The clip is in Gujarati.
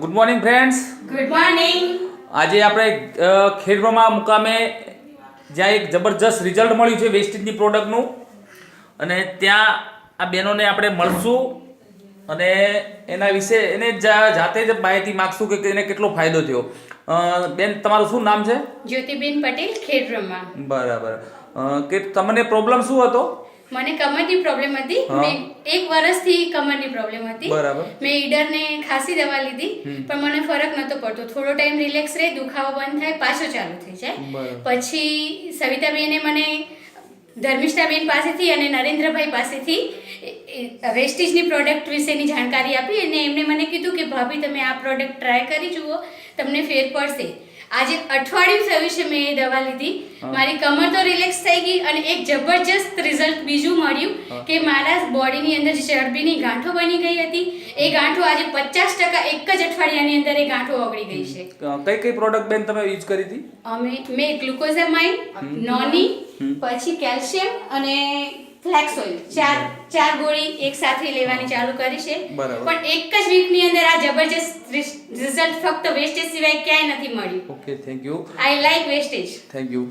Good morning friends good morning આજે આપણે ખેડવામાં મુકામે જ્યાં એક જબરજસ્ત રિઝલ્ટ મળ્યું છે વેસ્ટેજની પ્રોડક્ટનું અને ત્યાં આ બહેનોને આપણે મળશું. અને એના વિશે એને જા- જાતે જ માહિતી માગશું કે એને કેટલો ફાયદો થયો. બેન તમારું શું નામ છે? જ્યોતિબેન પટેલ ખેડબ્રહ્મા બરાબર. કે તમને પ્રોબ્લેમ શું હતો? મને કમરની પ્રોબ્લેમ હતી. મેં એક વર્ષથી કમરની પ્રોબ્લેમ હતી. મેં ઈડરને ખાસી દવા લીધી પણ મને ફરક નતો પડતો. થોડો ટાઈમ રિલેક્સ રહે દુખાવો બંધ થાય પાછો ચાલુ થઈ જાય. પછી સવિતાબેને મને ધર્મિષ્ઠાબેન પાસેથી અને નરેન્દ્રભાઈ પાસેથી વેસ્ટીજની પ્રોડક્ટ વિશેની જાણકારી આપી અને એમણે મને કીધું કે ભાભી તમે આ પ્રોડક્ટ ટ્રાય કરી જુઓ તમને ફેર પડશે. આજે અઠવાડિયું થયું છે મેં એ દવા લીધી. મારી કમર તો રિલેક્સ થઈ ગઈ અને એક જબરજસ્ત રિઝલ્ટ બીજું મળ્યું કે મારા બોડીની અંદર જે ચરબીની ગાંઠો બની ગઈ હતી એ ગાંઠો આજે પચાસ ટકા એક જ અઠવાડિયાની અંદર એ ગાંઠો ઓગળી ગઈ છે. કઈ કઈ પ્રોડક્ટ બેન તમે યુઝ કરી હતી? અમે મેં ગ્લુકોઝામાઇન નોની પછી કેલ્શિયમ અને ફ્લેક્સ ઓઇલ. ચાર ચાર ગોળી એક સાથે લેવાની ચાલુ કરી છે. પણ એક જ વીકની અંદર આ જબરજસ્ત રિઝલ્ટ ફક્ત વેસ્ટેજ સિવાય ક્યાંય નથી મળ્યું. Okay thank you I like wastage thank you